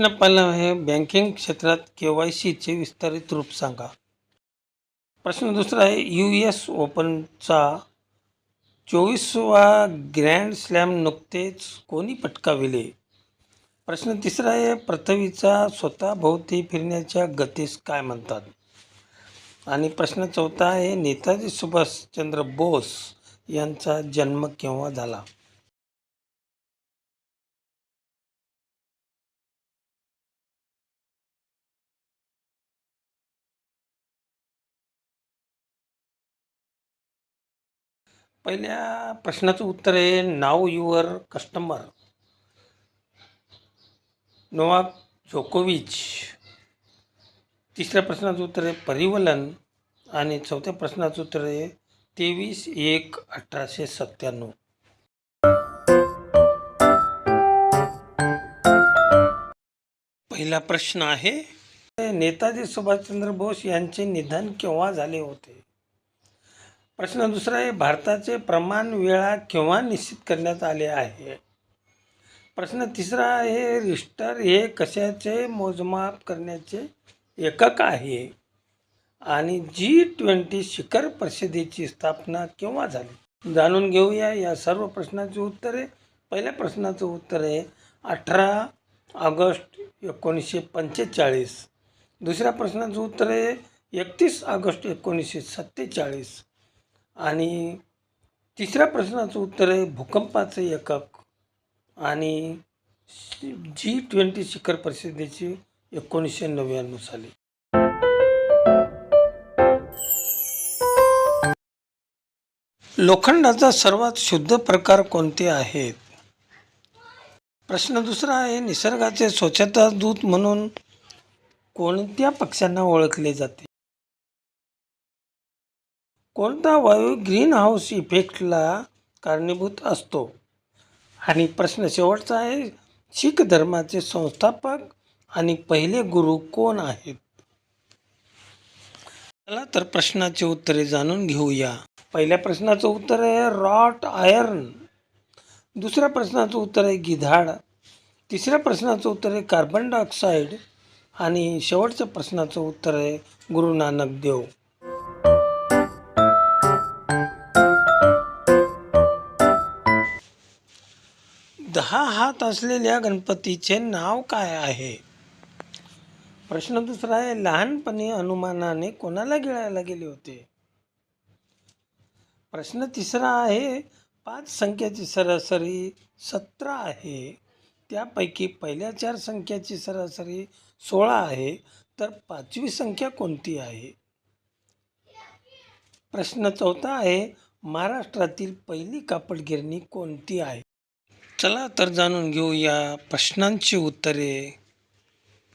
प्रश्न पहिला आहे बँकिंग क्षेत्रात के वाय सीचे विस्तारित रूप सांगा. प्रश्न दुसरा आहे यू एस ओपनचा चोवीसवा ग्रँड स्लॅम नुकतेच कोणी पटकाविले? प्रश्न तिसरा आहे पृथ्वीचा स्वतःभोवती फिरण्याच्या गतीस काय म्हणतात? आणि प्रश्न चौथा आहे नेताजी सुभाषचंद्र बोस यांचा जन्म केव्हा झाला? पहिल्या प्रश्नाचं उत्तर आहे नाव युअर कस्टमर. नोवाक जोकोविच. तिसऱ्या प्रश्नाचं उत्तर आहे परिवलन. आणि चौथ्या प्रश्नाचं उत्तर आहे तेवीस एक अठराशे सत्त्याण्णव. पहिला प्रश्न आहे नेताजी सुभाषचंद्र बोस यांचे निधन केव्हा झाले होते? प्रश्न दुसरा आहे भारताचे प्रमाण वेळा केव्हा निश्चित करण्यात आले आहे? प्रश्न तिसरा आहे रिस्टर हे कशाचे मोजमाप करण्याचे एकक आहे? आणि जी ट्वेंटी शिखर परिषदेची स्थापना केव्हा झाली? जाणून घेऊया या सर्व प्रश्नाची उत्तरे पहिल्या प्रश्नाचं उत्तर आहे अठरा ऑगस्ट एकोणीसशे पंचेचाळीस. दुसऱ्या प्रश्नाचं उत्तर आहे एकतीस ऑगस्ट एकोणीसशे सत्तेचाळीस. आणि तिसऱ्या प्रश्नाचं उत्तर आहे भूकंपाचे एकक. आणि जी ट्वेंटी शिखर परिषदेची एकोणीसशे नव्याण्णव साली. लोखंडाचा सर्वात शुद्ध प्रकार कोणते आहेत? प्रश्न दुसरा आहे निसर्गाचे स्वच्छता दूत म्हणून कोणत्या पक्ष्यांना ओळखले जाते? कोणता वायू ग्रीन हाऊस इफेक्टला कारणीभूत असतो? आणि प्रश्न शेवटचा आहे शीख धर्माचे संस्थापक आणि पहिले गुरु कोण आहेत? चला तर प्रश्नाचे उत्तरे जाणून घेऊया. पहिल्या प्रश्नाचं उत्तर आहे रॉट आयर्न दुसऱ्या प्रश्नाचं उत्तर आहे गिधाड. तिसऱ्या प्रश्नाचं उत्तर आहे कार्बन डायऑक्साईड आणि शेवटच्या प्रश्नाचं उत्तर आहे गुरु नानक देव. दहा हात असलेल्या गणपतीचे नाव काय आहे? प्रश्न दुसरा आहे लहानपणी हनुमानाने कोणाला गिळायला गेले होते? प्रश्न तिसरा आहे पाच संख्याची सरासरी सतरा आहे त्यापैकी पहिल्या चार संख्याची सरासरी सोळा आहे तर पाचवी संख्या कोणती आहे? प्रश्न चौथा आहे महाराष्ट्रातील पहिली कापड गिरणी कोणती आहे? चला तर जाणून घेऊ या प्रश्नांची उत्तरे.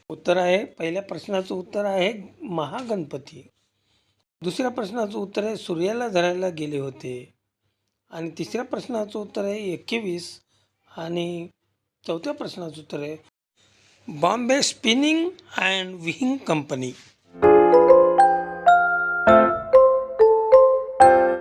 उत्तर आहे पहिल्या प्रश्नाचं उत्तर आहे महागणपती. दुसऱ्या प्रश्नाचं उत्तर आहे सूर्याला धरायला गेले होते. आणि तिसऱ्या प्रश्नाचं उत्तर आहे एकवीस. आणि चौथ्या प्रश्नाचं उत्तर आहे Bombay spinning and weaving company.